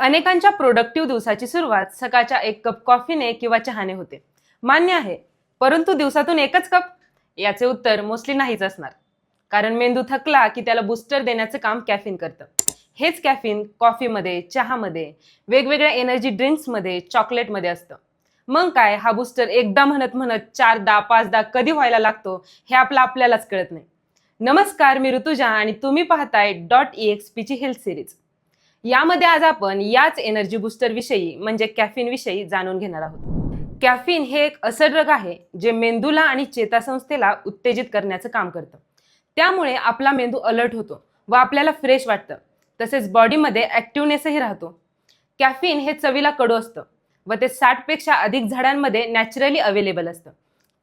अनेकांच्या प्रोडक्टिव्ह दिवसाची सुरुवात सकाळच्या एक कप कॉफीने किंवा चहाने होते. मान्य आहे परंतु दिवसातून एकच कप याचे उत्तर मोस्टली नाहीच असणार. कारण मेंदू थकला की त्याला बूस्टर देण्याचं काम कॅफिन करतं. हेच कॅफिन कॉफीमध्ये चहामध्ये वेगवेगळ्या एनर्जी ड्रिंक्समध्ये चॉकलेटमध्ये असतं. मग काय हा बूस्टर एकदा म्हणत म्हणत चारदा पाचदा कधी व्हायला लागतो हे आपलं आपल्यालाच कळत नाही. नमस्कार मी ऋतुजा आणि तुम्ही पाहताय डॉट ई एक्स पीची हेल्थ सिरीज यामध्ये आज आपण याच एनर्जी बूस्टर विषयी म्हणजे कॅफिन विषयी जाणून घेणार आहोत. कॅफिन हे एक असं ड्रग आहे जे मेंदूला आणि चेतासंस्थेला उत्तेजित करण्याचं काम करतं. त्यामुळे आपला मेंदू अलर्ट होतो व आपल्याला फ्रेश वाटतं. तसेच बॉडीमध्ये ॲक्टिव्हनेसही राहतो. कॅफिन हे चवीला कडू असतं व ते साठपेक्षा अधिक झाडांमध्ये नॅचरली अवेलेबल असतं.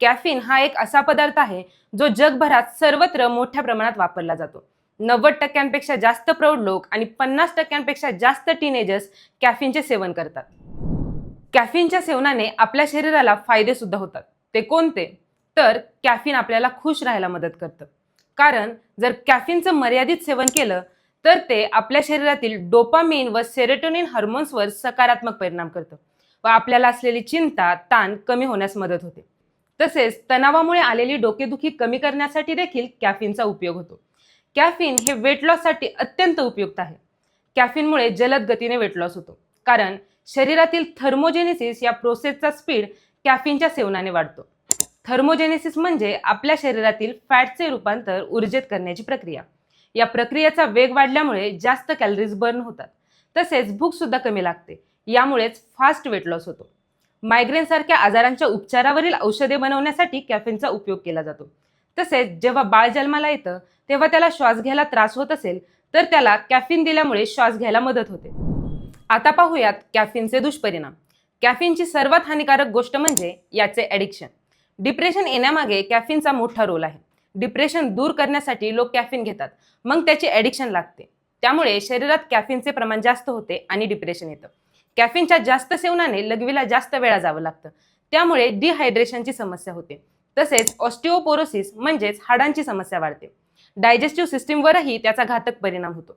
कॅफिन हा एक असा पदार्थ आहे जो जगभरात सर्वत्र मोठ्या प्रमाणात वापरला जातो. नव्वद टक्क्यांपेक्षा जास्त प्रौढ लोक आणि पन्नास टक्क्यांपेक्षा जास्त टीनेजर्स कॅफिनचे सेवन करतात. कॅफिनच्या सेवनाने आपल्या शरीराला फायदे सुद्धा होतात. ते कोणते? तर कॅफिन आपल्याला खुश राहायला मदत करतं. कारण जर कॅफिनचं मर्यादित सेवन केलं तर ते आपल्या शरीरातील डोपामिन व सेरेटोनिन हार्मोन्सवर सकारात्मक परिणाम करतं व आपल्याला असलेली चिंता ताण कमी होण्यास मदत होते. तसेच तणावामुळे आलेली डोकेदुखी कमी करण्यासाठी देखील कॅफिनचा उपयोग होतो. कॅफिन हे वेट लॉससाठी अत्यंत उपयुक्त आहे. कॅफिनमुळे जलद गतीने वेट लॉस होतो. कारण शरीरातील थर्मोजेनेसिस या प्रोसेसचा स्पीड कॅफिनच्या सेवनाने वाढतो. थर्मोजेनेसिस म्हणजे आपल्या शरीरातील फॅटचे रूपांतर ऊर्जेत करण्याची प्रक्रिया. या प्रक्रियेचा वेग वाढल्यामुळे जास्त कॅलरीज बर्न होतात. तसेच भूक सुद्धा कमी लागते. यामुळेच फास्ट वेट लॉस होतो. मायग्रेन सारख्या आजारांच्या उपचारावरील औषधे बनवण्यासाठी कॅफिनचा उपयोग केला जातो. तसेच जेव्हा बाळ जन्माला येतं तेव्हा त्याला श्वास घ्यायला त्रास होत असेल तर त्याला कॅफिन दिल्यामुळे श्वास घ्यायला मदत होते. आता पाहूयात कॅफिनचे दुष्परिणाम. कॅफिनची सर्वात हानिकारक गोष्ट म्हणजे याचे ॲडिक्शन डिप्रेशन येण्यामागे कॅफिनचा मोठा रोल आहे. डिप्रेशन दूर करण्यासाठी लोक कॅफिन घेतात. मग त्याची ॲडिक्शन लागते. त्यामुळे शरीरात कॅफिनचे प्रमाण जास्त होते आणि डिप्रेशन येतं. कॅफिनच्या जास्त सेवनाने लघवीला जास्त वेळा जावं लागतं. त्यामुळे डिहायड्रेशनची समस्या होते. तसेच ऑस्टिओपोरोसिस म्हणजेच हाडांची समस्या वाढते. डायजेस्टिव्ह सिस्टीमवरही त्याचा घातक परिणाम होतो.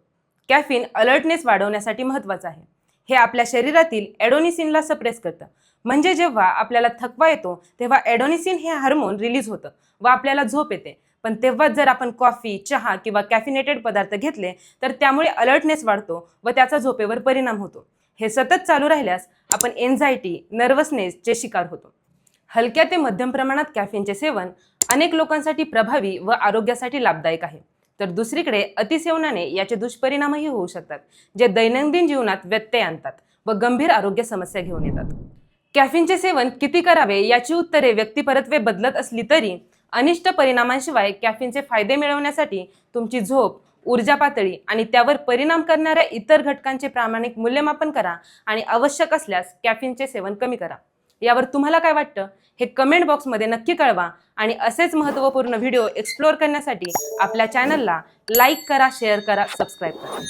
कॅफिन अलर्टनेस वाढवण्यासाठी महत्त्वाचं आहे. हे आपल्या शरीरातील ॲडोनिसिनला सप्रेस करतं. म्हणजे जेव्हा आपल्याला थकवा येतो तेव्हा ॲडोनिसिन हे हार्मोन रिलीज होतं व आपल्याला झोप येते. पण तेव्हाच जर आपण कॉफी चहा किंवा कॅफिनेटेड पदार्थ घेतले तर त्यामुळे अलर्टनेस वाढतो व त्याचा झोपेवर परिणाम होतो. हे सतत चालू राहिल्यास आपण एन्झायटी नर्वसनेसचे शिकार होतो. हलक्या ते मध्यम प्रमाणात कॅफिनचे सेवन अनेक लोकांसाठी प्रभावी व आरोग्यासाठी लाभदायक आहे. तर दुसरीकडे अतिसेवनाने याचे दुष्परिणामही होऊ शकतात जे दैनंदिन जीवनात व्यत्यय आणतात व गंभीर आरोग्य समस्या घेऊन येतात. कॅफिनचे सेवन किती करावे याची उत्तरे व्यक्तिपरत्वे बदलत असली तरी अनिष्ट परिणामांशिवाय कॅफिनचे फायदे मिळवण्यासाठी तुमची झोप ऊर्जा पातळी आणि त्यावर परिणाम करणाऱ्या इतर घटकांचे प्रामाणिक मूल्यमापन करा आणि आवश्यक असल्यास कॅफिनचे सेवन कमी करा. यावर तुम्हाला काय वाटतं? हे कमेंट बॉक्समध्ये नक्की कळवा आणि असेच महत्त्वपूर्ण व्हिडिओ एक्सप्लोअर करण्यासाठी आपल्या चॅनलला लाईक करा शेअर करा सबस्क्राईब करा.